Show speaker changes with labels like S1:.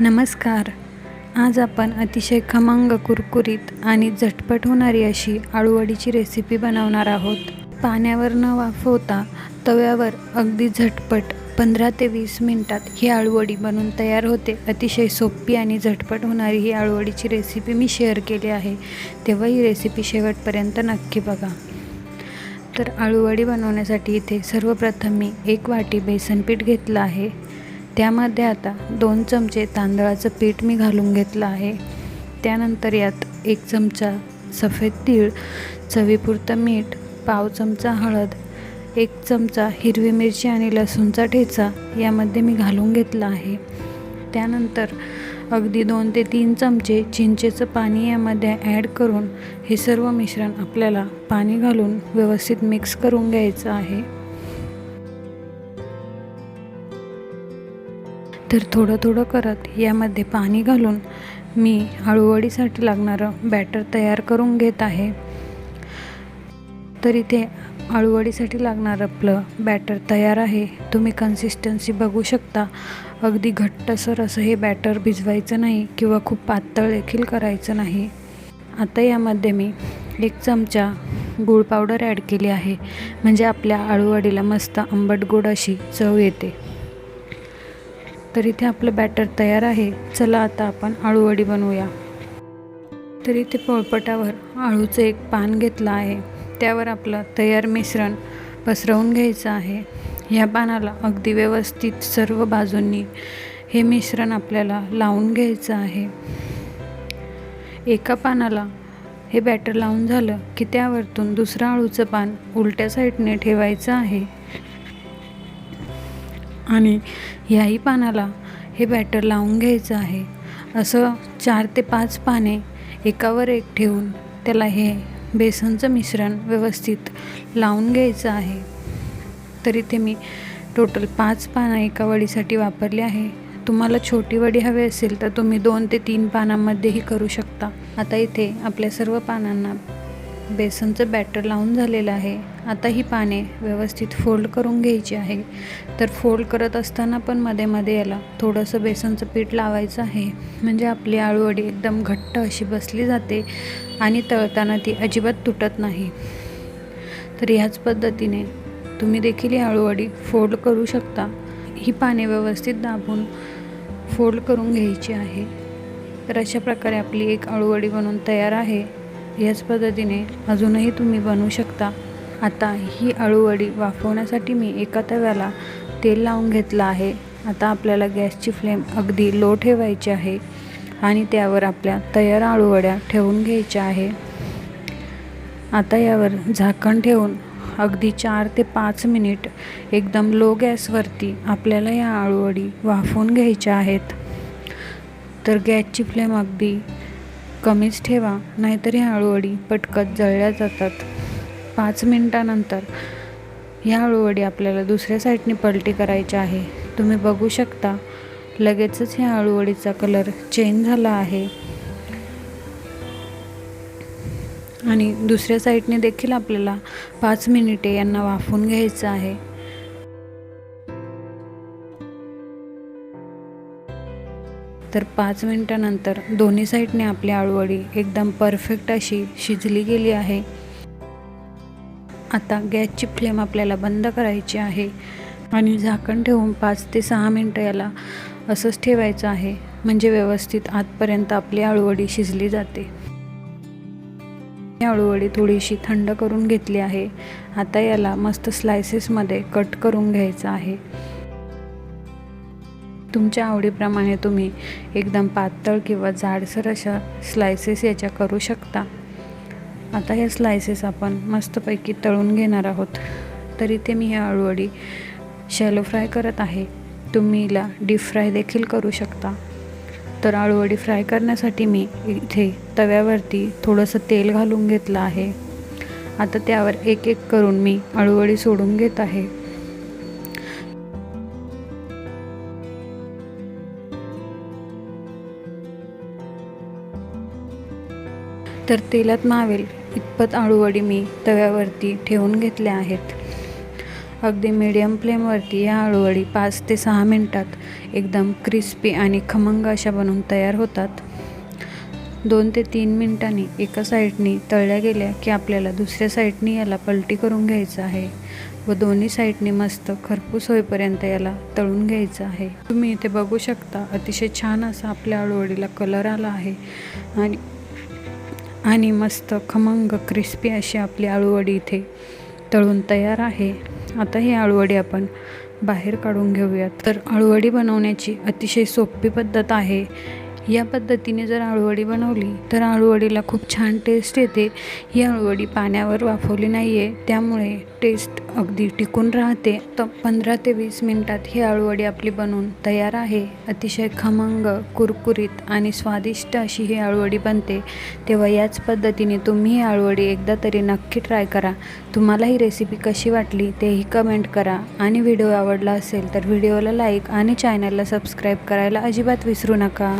S1: नमस्कार. आज आपण अतिशय खमंग कुरकुरीत आणि झटपट होणारी अशी आळूवडीची रेसिपी बनवणार आहोत. पाण्यावर न वाफवता तव्यावर अगदी झटपट पंधरा ते वीस मिनटात ही आळूवडी बनवून तयार होते. अतिशय सोपी आणि झटपट होणारी ही आळूवडीची रेसिपी मी शेअर केली आहे. तेव्हा ही रेसिपी शेवटपर्यंत नक्की बघा. तर आळूवडी बनवण्यासाठी इथे सर्वप्रथम मी एक वाटी बेसन पीठ घेतलं आहे. त्यामध्ये आता दोन चमचे तांदळाचं पीठ मी घालून घेतलं आहे. त्यानंतर यात एक चमचा सफेद तीळ चवीपुरतं मीठ पाव चमचा हळद एक चमचा हिरवी मिरची आणि लसूणचा ठेचा यामध्ये मी घालून घेतला आहे. त्यानंतर अगदी दोन ते तीन चमचे चिंचेचं पाणी यामध्ये ॲड करून हे सर्व मिश्रण आपल्याला पाणी घालून व्यवस्थित मिक्स करून घ्यायचं आहे. तर थोडं थोडं करत यामध्ये पाणी घालून मी आळूवडीसाठी लागणारं बॅटर तयार करून घेत आहे. तर इथे आळूवडीसाठी लागणारं आपलं बॅटर तयार आहे. तुम्ही कन्सिस्टन्सी बघू शकता. अगदी घट्टसर असं हे बॅटर भिजवायचं नाही किंवा खूप पातळ देखील करायचं नाही. आता यामध्ये मी एक चमचा गूळ पावडर ॲड केली आहे. म्हणजे आपल्या आळूवडीला मस्त आंबट गोड अशी चव येते. तर इथे आपलं बॅटर तयार आहे. चला आता आपण आळूवडी बनवूया. तर इथे पोळपटावर आळूचं एक पान घेतलं आहे. त्यावर आपलं तयार मिश्रण पसरवून घ्यायचं आहे. ह्या पानाला अगदी व्यवस्थित सर्व बाजूंनी हे मिश्रण आपल्याला लावून घ्यायचं आहे. एका पानाला हे बॅटर लावून झालं की त्यावरतून दुसरं आळूचं पान उलट्या साईडने ठेवायचं आहे. आणि ह्याही पानाला हे बॅटर लावून घ्यायचं आहे. असं चार ते पाच पाने एकावर एक ठेवून त्याला हे बेसनचं मिश्रण व्यवस्थित लावून घ्यायचं आहे. तर इथे मी टोटल पाच पानं एका वडीसाठी वापरली आहे. तुम्हाला छोटी वडी हवी असेल तर तुम्ही दोन ते तीन पानांमध्येही करू शकता. आता इथे आपल्या सर्व पानांना बेसनचं बॅटर लावून झालेलं आहे. आता ही पाने व्यवस्थित फोल्ड करून घ्यायची आहे. तर फोल्ड करत असताना पण मध्ये मध्ये याला थोडंसं बेसनचं पीठ लावायचं आहे. म्हणजे आपली आळूवडी एकदम घट्ट अशी बसली जाते आणि तळताना ती अजिबात तुटत नाही. तर ह्याच पद्धतीने तुम्ही देखील ही आळूवडी फोल्ड करू शकता. ही पाने व्यवस्थित दाबून फोल्ड करून घ्यायची आहे. तर अशा प्रकारे आपली एक आळूवडी बनवून तयार आहे. याच पद्धतीने अजूनही तुम्ही बनवू शकता. आता ही अळूवडी वाफवण्यासाठी मी एका तव्याला तेल लावून घेतलं आहे. आता आपल्याला गॅसची फ्लेम अगदी लो ठेवायची आहे आणि त्यावर आपल्या तयार आळूवड्या ठेवून घ्यायच्या आहे. आता यावर झाकण ठेवून अगदी चार ते पाच मिनिट एकदम लो गॅसवरती आपल्याला या आळूवडी वाफवून घ्यायच्या आहेत. तर गॅसची फ्लेम अगदी कमीच ठेवा नाहीतर ह्या आळूवडी पटकत जळल्या जातात. पाच मिनटानंतर ह्या हळूवडी आपल्याला दुसऱ्या साईडने पलटी करायची आहे. तुम्ही बघू शकता लगेचच ह्या हळूवडीचा कलर चेंज झाला आहे. आणि दुसऱ्या साईडने देखील आपल्याला पाच मिनिटे यांना वाफून घ्यायचं आहे. तर पाच मिनटानंतर दोन्ही साईडने आपली आळूवडी एकदम परफेक्ट अशी शिजली गेली आहे. आता गॅसची फ्लेम आपल्याला बंद करायची आहे आणि झाकण ठेवून पाच ते सहा मिनटं याला असंच ठेवायचं आहे म्हणजे व्यवस्थित आतपर्यंत आपली आळूवडी शिजली जाते. आळूवडी थोडीशी थंड करून घेतली आहे. आता याला मस्त स्लायसेसमध्ये कट करून घ्यायचं आहे. तुमच्या आवडीप्रमाणे तुम्ही एकदम पातळ किंवा जाडसर अशा स्लायसेस याच्या करू शकता. आता ह्या स्लायसेस आपण मस्तपैकी तळून घेणार आहोत. तर इथे मी ह्या आळूवडी शॅलो फ्राय करत आहे. तुम्ही हिला डीप फ्राय देखील करू शकता. तर आळूवडी फ्राय करण्यासाठी मी इथे तव्यावरती थोडंसं तेल घालून घेतलं आहे. आता त्यावर एक एक करून मी आळूवडी सोडून घेत आहे. तर तेलात मावेल. इतपत आळूवडी मी तव्यावरती ठेवून घेतल्या आहेत. अगदी मीडियम फ्लेमवरती या आळूवडी पाच ते सहा मिनटात एकदम क्रिस्पी आणि खमंग अशा बनवून तयार होतात. दोन ते तीन मिनटांनी एका साईडनी तळल्या गेल्या की आपल्याला दुसऱ्या साईडनी याला पलटी करून घ्यायचं आहे व दोन्ही साईडनी मस्त खरपूस होईपर्यंत याला तळून घ्यायचं आहे. तुम्ही इथे बघू शकता अतिशय छान असा आपल्या आळूवडीला कलर आला आहे आणि आणि मस्त खमंग क्रिस्पी अशी आपली आळूवडी इथे तळून तयार आहे. आता ही आळूवडी आपण बाहेर काढून घेऊयात. तर आळूवडी बनवण्याची अतिशय सोपी पद्धत आहे. या पद्धतीने जर आळूवडी बनवली तर आळूवडीला खूप छान टेस्ट येते. ही आळूवडी पाण्यावर वाफवली नाही आहे त्यामुळे टेस्ट अगदी टिकून राहते. तर पंधरा ते वीस मिनटात ही आळूवडी आपली बनवून तयार आहे. अतिशय खमंग कुरकुरीत आणि स्वादिष्ट अशी ही आळूवडी बनते. तेव्हा याच पद्धतीने तुम्ही ही आळूवडी एकदा तरी नक्की ट्राय करा. तुम्हाला ही रेसिपी कशी वाटली तेही कमेंट करा. आणि व्हिडिओ आवडला असेल तर व्हिडिओला लाईक आणि चॅनलला सबस्क्राईब करायला अजिबात विसरू नका.